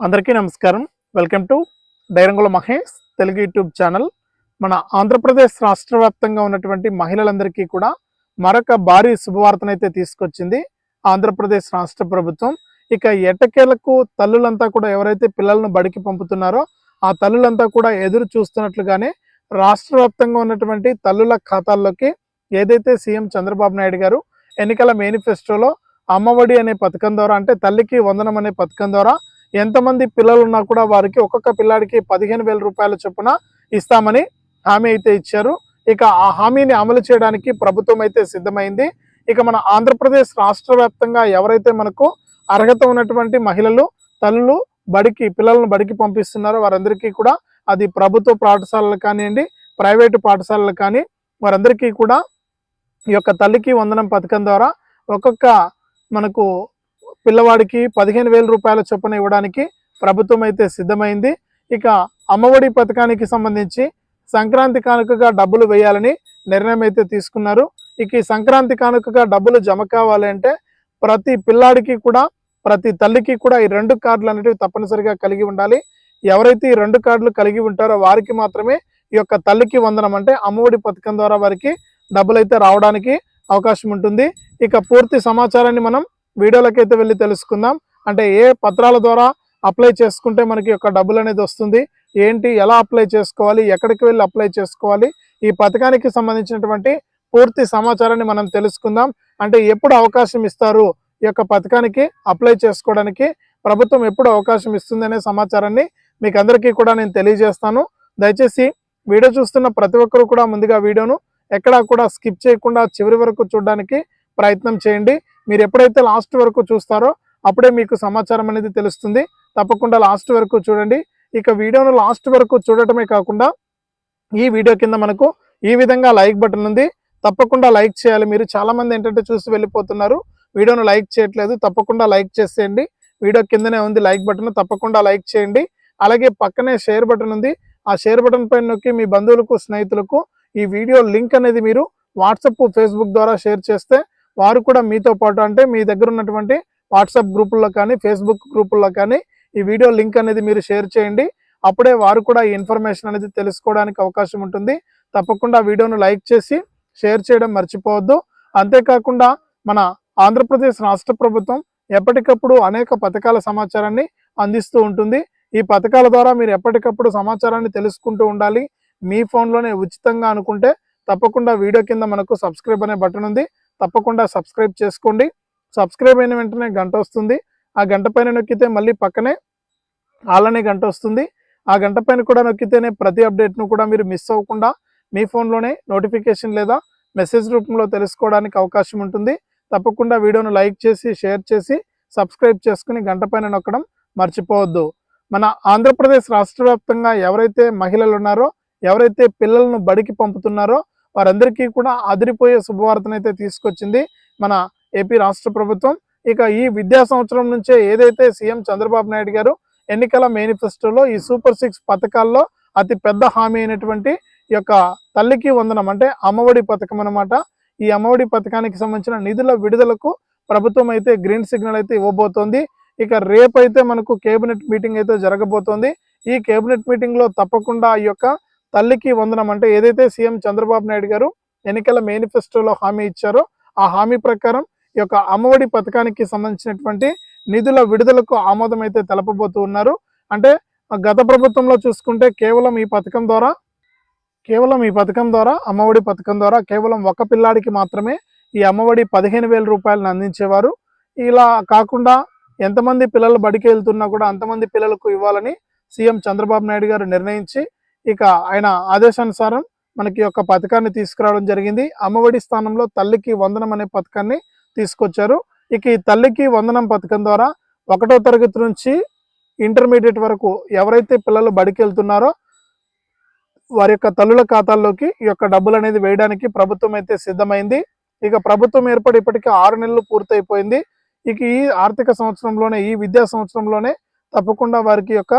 అందరికీ నమస్కారం. Welcome to డైరంగుల Mahesh Telugu YouTube channel. మన ఆంధ్రప్రదేశ్ రాష్ట్ర వ్యాప్తంగా ఉన్నటువంటి మహిళలందరికీ కూడా మరొక భారీ శుభవార్తనైతే తీసుకొచ్చింది ఆంధ్రప్రదేశ్ రాష్ట్ర ప్రభుత్వం. ఇక ఎటకేలకు తల్లులంతా కూడా ఎవరైతే పిల్లలను బడికి పంపుతున్నారో ఆ తల్లులంతా కూడా ఎదురు చూస్తున్నట్లుగానే రాష్ట్ర వ్యాప్తంగా ఉన్నటువంటి తల్లుల ఖాతాల్లోకి ఏదైతే సీఎం చంద్రబాబు నాయుడు గారు ఎన్నికల మేనిఫెస్టోలో అమ్మఒడి అనే పథకం ద్వారా అంటే తల్లికి వందనం అనే పథకం ద్వారా ఎంతమంది పిల్లలు ఉన్నా కూడా వారికి ఒక్కొక్క పిల్లాడికి పదిహేను వేల రూపాయల చొప్పున ఇస్తామని హామీ అయితే ఇచ్చారు. ఇక ఆ హామీని అమలు చేయడానికి ప్రభుత్వం అయితే సిద్ధమైంది. ఇక మన ఆంధ్రప్రదేశ్ రాష్ట్ర వ్యాప్తంగా ఎవరైతే మనకు అర్హత ఉన్నటువంటి మహిళలు తల్లులు బడికి పిల్లలను బడికి పంపిస్తున్నారో వారందరికీ కూడా అది ప్రభుత్వ పాఠశాలలు కానివ్వండి ప్రైవేటు పాఠశాలలు కానీ వారందరికీ కూడా ఈ యొక్క తల్లికి వందనం పథకం ద్వారా ఒక్కొక్క మనకు పిల్లవాడికి పదిహేను వేల రూపాయల చొప్పున ఇవ్వడానికి ప్రభుత్వం అయితే సిద్ధమైంది. ఇక అమ్మఒడి పథకానికి సంబంధించి సంక్రాంతి కానుకగా డబ్బులు వేయాలని నిర్ణయం అయితే తీసుకున్నారు. ఇక ఈ సంక్రాంతి కానుకగా డబ్బులు జమ కావాలంటే ప్రతి పిల్లాడికి కూడా ప్రతి తల్లికి కూడా ఈ రెండు కార్డులు అనేటివి తప్పనిసరిగా కలిగి ఉండాలి. ఎవరైతే ఈ రెండు కార్డులు కలిగి ఉంటారో వారికి మాత్రమే ఈ యొక్క తల్లికి వందనం అంటే అమ్మఒడి పథకం ద్వారా వారికి డబ్బులు అయితే రావడానికి అవకాశం ఉంటుంది. ఇక పూర్తి సమాచారాన్ని మనం వీడియోలకైతే వెళ్ళి తెలుసుకుందాం. అంటే ఏ పత్రాల ద్వారా అప్లై చేసుకుంటే మనకి యొక్క డబ్బులు అనేది వస్తుంది ఏంటి ఎలా అప్లై చేసుకోవాలి ఎక్కడికి వెళ్ళి అప్లై చేసుకోవాలి ఈ పథకానికి సంబంధించినటువంటి పూర్తి సమాచారాన్ని మనం తెలుసుకుందాం. అంటే ఎప్పుడు అవకాశం ఇస్తారు ఈ యొక్క పథకానికి అప్లై చేసుకోవడానికి ప్రభుత్వం ఎప్పుడు అవకాశం ఇస్తుంది అనే సమాచారాన్ని మీకు అందరికీ కూడా నేను తెలియజేస్తాను. దయచేసి వీడియో చూస్తున్న ప్రతి ఒక్కరు కూడా ముందుగా వీడియోను ఎక్కడా కూడా స్కిప్ చేయకుండా చివరి వరకు చూడడానికి ప్రయత్నం చేయండి. మీరు ఎప్పుడైతే లాస్ట్ వరకు చూస్తారో అప్పుడే మీకు సమాచారం అనేది తెలుస్తుంది. తప్పకుండా లాస్ట్ వరకు చూడండి. ఇక వీడియోను లాస్ట్ వరకు చూడటమే కాకుండా ఈ వీడియో కింద మనకు ఈ విధంగా లైక్ బటన్ ఉంది. తప్పకుండా లైక్ చేయాలి. మీరు చాలామంది ఏంటంటే చూసి వెళ్ళిపోతున్నారు. వీడియోను లైక్ చేయట్లేదు. తప్పకుండా లైక్ చేసేయండి. వీడియో కిందనే ఉంది లైక్ బటన్. తప్పకుండా లైక్ చేయండి. అలాగే పక్కనే షేర్ బటన్ ఉంది. ఆ షేర్ బటన్ పైన నొక్కి మీ బంధువులకు స్నేహితులకు ఈ వీడియో లింక్ అనేది మీరు వాట్సప్ ఫేస్బుక్ ద్వారా షేర్ చేస్తే వారు కూడా మీతో పాటు అంటే మీ దగ్గర ఉన్నటువంటి వాట్సాప్ గ్రూపుల్లో కానీ ఫేస్బుక్ గ్రూపుల్లో కానీ ఈ వీడియో లింక్ అనేది మీరు షేర్ చేయండి. అప్పుడే వారు కూడా ఈ ఇన్ఫర్మేషన్ అనేది తెలుసుకోవడానికి అవకాశం ఉంటుంది. తప్పకుండా వీడియోను లైక్ చేసి షేర్ చేయడం మర్చిపోవద్దు. అంతేకాకుండా మన ఆంధ్రప్రదేశ్ రాష్ట్ర ప్రభుత్వం ఎప్పటికప్పుడు అనేక పథకాల సమాచారాన్ని అందిస్తూ ఉంటుంది. ఈ పథకాల ద్వారా మీరు ఎప్పటికప్పుడు సమాచారాన్ని తెలుసుకుంటూ ఉండాలి. మీ ఫోన్లోనే ఉచితంగా అనుకుంటే తప్పకుండా వీడియో కింద మనకు సబ్స్క్రైబ్ అనే బటన్ ఉంది. తప్పకుండా సబ్స్క్రైబ్ చేసుకోండి. సబ్స్క్రైబ్ అయిన వెంటనే గంట వస్తుంది. ఆ గంట పైన నొక్కితే మళ్ళీ పక్కనే ఆలనే గంట వస్తుంది. ఆ గంట పైన కూడా నొక్కితేనే ప్రతి అప్డేట్ను కూడా మీరు మిస్ అవ్వకుండా మీ ఫోన్లోనే నోటిఫికేషన్ లేదా మెసేజ్ రూపంలో తెలుసుకోవడానికి అవకాశం ఉంటుంది. తప్పకుండా వీడియోను లైక్ చేసి షేర్ చేసి సబ్స్క్రైబ్ చేసుకుని గంట పైన నొక్కడం మర్చిపోవద్దు. మన ఆంధ్రప్రదేశ్ రాష్ట్ర వ్యాప్తంగా ఎవరైతే మహిళలు ఉన్నారో ఎవరైతే పిల్లలను బడికి పంపుతున్నారో వారందరికీ కూడా అదిరిపోయే శుభవార్తనైతే తీసుకొచ్చింది మన ఏపీ రాష్ట్ర ప్రభుత్వం. ఇక ఈ విద్యా సంవత్సరం నుంచే ఏదైతే సీఎం చంద్రబాబు నాయుడు గారు ఎన్నికల మేనిఫెస్టోలో ఈ సూపర్ సిక్స్ పథకాల్లో అతి పెద్ద హామీ అయినటువంటి ఈ యొక్క తల్లికి వందనం అంటే అమ్మఒడి పథకం అన్నమాట. ఈ అమ్మఒడి పథకానికి సంబంధించిన నిధుల విడుదలకు ప్రభుత్వం అయితే గ్రీన్ సిగ్నల్ అయితే ఇవ్వబోతోంది. ఇక రేపైతే మనకు కేబినెట్ మీటింగ్ అయితే జరగబోతోంది. ఈ కేబినెట్ మీటింగ్లో తప్పకుండా ఈ యొక్క తల్లికి వందనం అంటే ఏదైతే సీఎం చంద్రబాబు నాయుడు గారు ఎన్నికల మేనిఫెస్టోలో హామీ ఇచ్చారో ఆ హామీ ప్రకారం ఈ యొక్క అమ్మఒడి పథకానికి సంబంధించినటువంటి నిధుల విడుదలకు ఆమోదం అయితే తెలపబోతూ ఉన్నారు. అంటే గత ప్రభుత్వంలో చూసుకుంటే కేవలం ఈ పథకం ద్వారా కేవలం ఈ పథకం ద్వారా అమ్మఒడి పథకం ద్వారా కేవలం ఒక పిల్లాడికి మాత్రమే ఈ అమ్మఒడి పదిహేను వేల రూపాయలను అందించేవారు. ఇలా కాకుండా ఎంతమంది పిల్లలు బడికి వెళ్తున్నా కూడా అంతమంది పిల్లలకు ఇవ్వాలని సీఎం చంద్రబాబు నాయుడు గారు నిర్ణయించి ఇక ఆయన ఆదేశానుసారం మనకి యొక్క పథకాన్ని తీసుకురావడం జరిగింది. అమ్మఒడి స్థానంలో తల్లికి వందనం అనే పథకాన్ని తీసుకొచ్చారు. ఇక ఈ తల్లికి వందనం పథకం ద్వారా ఒకటో తరగతి నుంచి ఇంటర్మీడియట్ వరకు ఎవరైతే పిల్లలు బడికి వెళ్తున్నారో వారి యొక్క తల్లుల ఖాతాల్లోకి ఈ యొక్క డబ్బులు అనేది వేయడానికి ప్రభుత్వం అయితే సిద్ధమైంది. ఇక ప్రభుత్వం ఏర్పడి ఇప్పటికీ ఆరు నెలలు పూర్తయిపోయింది. ఇక ఈ ఆర్థిక సంవత్సరంలోనే ఈ విద్యా సంవత్సరంలోనే తప్పకుండా వారికి యొక్క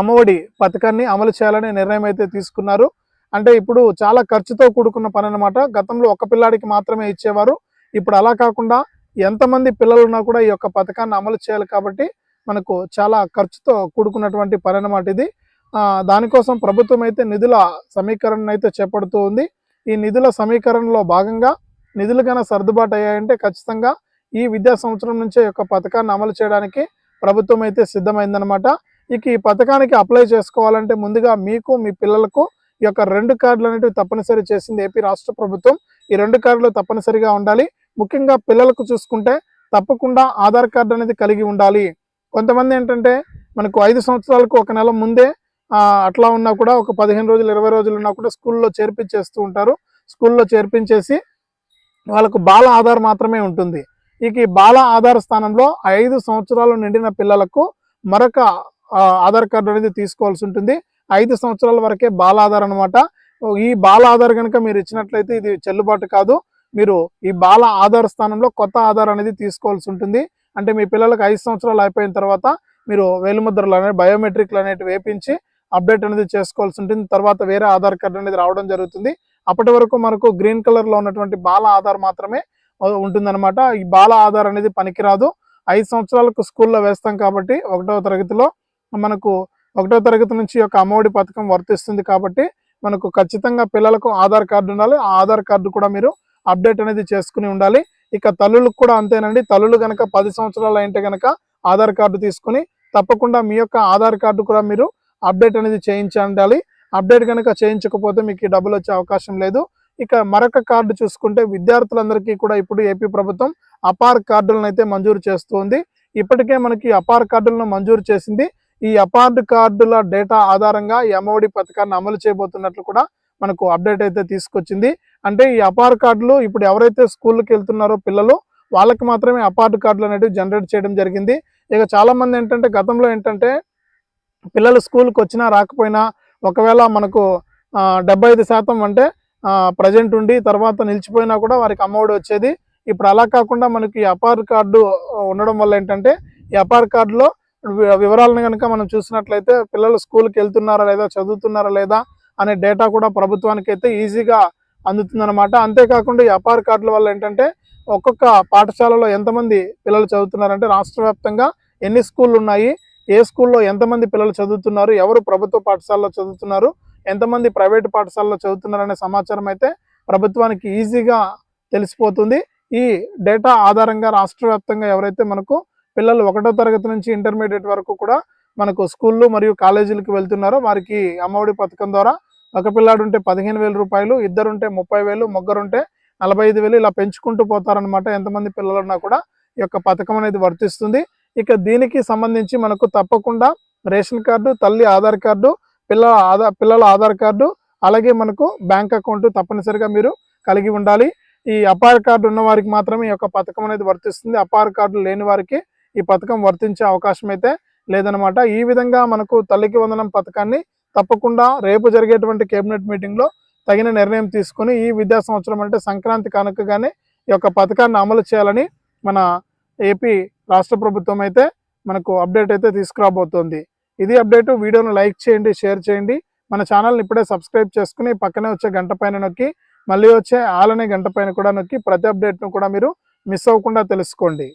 అమ్మఒడి పథకాన్ని అమలు చేయాలనే నిర్ణయం అయితే తీసుకున్నారు. అంటే ఇప్పుడు చాలా ఖర్చుతో కూడుకున్న పని అనమాట గతంలో ఒక పిల్లాడికి మాత్రమే ఇచ్చేవారు. ఇప్పుడు అలా కాకుండా ఎంతమంది పిల్లలు ఉన్నా కూడా ఈ యొక్క పథకాన్ని అమలు చేయాలి కాబట్టి మనకు చాలా ఖర్చుతో కూడుకున్నటువంటి పని అన్నమాట ఇది దానికోసం ప్రభుత్వం అయితే నిధుల సమీకరణ అయితే చేపడుతూ ఉంది. ఈ నిధుల సమీకరణలో భాగంగా నిధులు కన్నా సర్దుబాటు అయ్యాయంటే ఖచ్చితంగా ఈ విద్యా సంవత్సరం నుంచే ఈ యొక్క పథకాన్ని అమలు చేయడానికి ప్రభుత్వం అయితే సిద్ధమైందనమాట ఇక ఈ పథకానికి అప్లై చేసుకోవాలంటే ముందుగా మీకు మీ పిల్లలకు ఈ యొక్క రెండు కార్డులు అనేవి తప్పనిసరి చేసింది ఏపీ రాష్ట్ర ప్రభుత్వం. ఈ రెండు కార్డులు తప్పనిసరిగా ఉండాలి. ముఖ్యంగా పిల్లలకు చూసుకుంటే తప్పకుండా ఆధార్ కార్డు అనేది కలిగి ఉండాలి. కొంతమంది ఏంటంటే మనకు ఐదు సంవత్సరాలకు ఒక నెల ముందే అట్లా ఉన్నా కూడా ఒక పదిహేను రోజులు ఇరవై రోజులు ఉన్నా కూడా స్కూల్లో చేర్పించేస్తూ ఉంటారు. స్కూల్లో చేర్పించేసి వాళ్ళకు బాల ఆధార్ మాత్రమే ఉంటుంది. ఇక ఈ బాల ఆధార్ స్థానంలో ఐదు సంవత్సరాలు నిండిన పిల్లలకు మరొక ఆధార్ కార్డు అనేది తీసుకోవాల్సి ఉంటుంది. ఐదు సంవత్సరాల వరకే బాల ఆధార్ అనమాట ఈ బాల ఆధార్ కనుక మీరు ఇచ్చినట్లయితే ఇది చెల్లుబాటు కాదు. మీరు ఈ బాల ఆధార్ స్థానంలో కొత్త ఆధార్ అనేది తీసుకోవాల్సి ఉంటుంది. అంటే మీ పిల్లలకు ఐదు సంవత్సరాలు అయిపోయిన తర్వాత మీరు వేలిముద్రలు అనేవి బయోమెట్రిక్లు అనేవి వేపించి అప్డేట్ అనేది చేసుకోవాల్సి ఉంటుంది. తర్వాత వేరే ఆధార్ కార్డు అనేది రావడం జరుగుతుంది. అప్పటి వరకు మనకు గ్రీన్ కలర్లో ఉన్నటువంటి బాల ఆధార్ మాత్రమే ఉంటుందన్నమాట. ఈ బాల ఆధార్ అనేది పనికిరాదు. ఐదు సంవత్సరాలకు స్కూల్లో వేస్తాం కాబట్టి ఒకటవ తరగతిలో మనకు ఒకటో తరగతి నుంచి ఈ యొక్క అమ్మఒడి పథకం వర్తిస్తుంది కాబట్టి మనకు ఖచ్చితంగా పిల్లలకు ఆధార్ కార్డు ఉండాలి. ఆ ఆధార్ కార్డు కూడా మీరు అప్డేట్ అనేది చేసుకుని ఉండాలి. ఇక తల్లులకు కూడా అంతేనండి. తల్లులు కనుక పది సంవత్సరాలు అయింటే కనుక ఆధార్ కార్డు తీసుకుని తప్పకుండా మీ యొక్క ఆధార్ కార్డు కూడా మీరు అప్డేట్ అనేది చేయించండాలి అప్డేట్ కనుక చేయించకపోతే మీకు డబ్బులు వచ్చే అవకాశం లేదు. ఇక మరొక కార్డు చూసుకుంటే విద్యార్థులందరికీ కూడా ఇప్పుడు ఏపీ ప్రభుత్వం అపార్ కార్డులను అయితే మంజూరు చేస్తుంది. ఇప్పటికే మనకి అపార్ కార్డులను మంజూరు చేసింది ఈ అపార్డ్ కార్డుల డేటా ఆధారంగా ఈ అమ్మఒడి పథకాన్ని అమలు చేయబోతున్నట్లు కూడా మనకు అప్డేట్ అయితే తీసుకొచ్చింది. అంటే ఈ అపార్ కార్డులు ఇప్పుడు ఎవరైతే స్కూల్కి వెళ్తున్నారో పిల్లలు వాళ్ళకి మాత్రమే అపార్డ్ కార్డులు అనేవి జనరేట్ చేయడం జరిగింది. ఇక చాలా మంది ఏంటంటే గతంలో ఏంటంటే పిల్లలు స్కూల్కి వచ్చినా రాకపోయినా ఒకవేళ మనకు డెబ్బై ఐదు శాతం అంటే ప్రజెంట్ ఉండి తర్వాత నిలిచిపోయినా కూడా వారికి అమ్మఒడి వచ్చేది. ఇప్పుడు అలా కాకుండా మనకి అపార్ కార్డు ఉండడం వల్ల ఏంటంటే ఈ అపార్ కార్డులో వివరాలను కనుక మనం చూసినట్లయితే పిల్లలు స్కూల్కి వెళ్తున్నారా లేదా చదువుతున్నారా లేదా అనే డేటా కూడా ప్రభుత్వానికి అయితే ఈజీగా అందుతుందన్నమాట. అంతేకాకుండా ఈ అపార్ కార్డుల వల్ల ఏంటంటే ఒక్కొక్క పాఠశాలలో ఎంతమంది పిల్లలు చదువుతున్నారంటే రాష్ట్ర వ్యాప్తంగా ఎన్ని స్కూళ్ళు ఉన్నాయి ఏ స్కూల్లో ఎంతమంది పిల్లలు చదువుతున్నారు ఎవరు ప్రభుత్వ పాఠశాలలో చదువుతున్నారు ఎంతమంది ప్రైవేట్ పాఠశాలలో చదువుతున్నారు అనే సమాచారం అయితే ప్రభుత్వానికి ఈజీగా తెలిసిపోతుంది. ఈ డేటా ఆధారంగా రాష్ట్ర ఎవరైతే మనకు పిల్లలు ఒకటో తరగతి నుంచి ఇంటర్మీడియట్ వరకు కూడా మనకు స్కూళ్ళు మరియు కాలేజీలకు వెళ్తున్నారో. వారికి అమ్మఒడి పథకం ద్వారా ఒక పిల్లాడు ఉంటే పదిహేను వేల రూపాయలు ఇద్దరు ఉంటే ముప్పై వేలు ముగ్గురు ఉంటే నలభై ఐదు వేలు ఇలా పెంచుకుంటూ పోతారనమాట ఎంతమంది పిల్లలు ఉన్నా కూడా ఈ యొక్క పథకం అనేది వర్తిస్తుంది. ఇక దీనికి సంబంధించి మనకు తప్పకుండా రేషన్ కార్డు తల్లి ఆధార్ కార్డు పిల్లల ఆధార్ పిల్లల ఆధార్ కార్డు అలాగే మనకు బ్యాంక్ అకౌంట్ తప్పనిసరిగా మీరు కలిగి ఉండాలి. ఈ అపార్ కార్డు ఉన్న వారికి మాత్రమే ఈ యొక్క పథకం అనేది వర్తిస్తుంది. అపార్ కార్డు లేని వారికి ఈ పథకం వర్తించే అవకాశం అయితే లేదనమాట ఈ విధంగా మనకు తల్లికి వందనం పథకాన్ని తప్పకుండా రేపు జరిగేటువంటి కేబినెట్ మీటింగ్లో తగిన నిర్ణయం తీసుకుని ఈ విద్యా సంవత్సరం అంటే సంక్రాంతి కానుకగానే ఈ యొక్క పథకాన్ని అమలు చేయాలని మన ఏపీ రాష్ట్ర ప్రభుత్వం అయితే మనకు అప్డేట్ అయితే తీసుకురాబోతోంది. ఇది అప్డేట్. వీడియోను లైక్ చేయండి షేర్ చేయండి. మన ఛానల్ని ఇప్పుడే సబ్స్క్రైబ్ చేసుకుని పక్కనే వచ్చే గంట పైన నొక్కి మళ్ళీ వచ్చే ఆలనే గంట పైన కూడా నొక్కి ప్రతి అప్డేట్ను కూడా మీరు మిస్ అవ్వకుండా తెలుసుకోండి.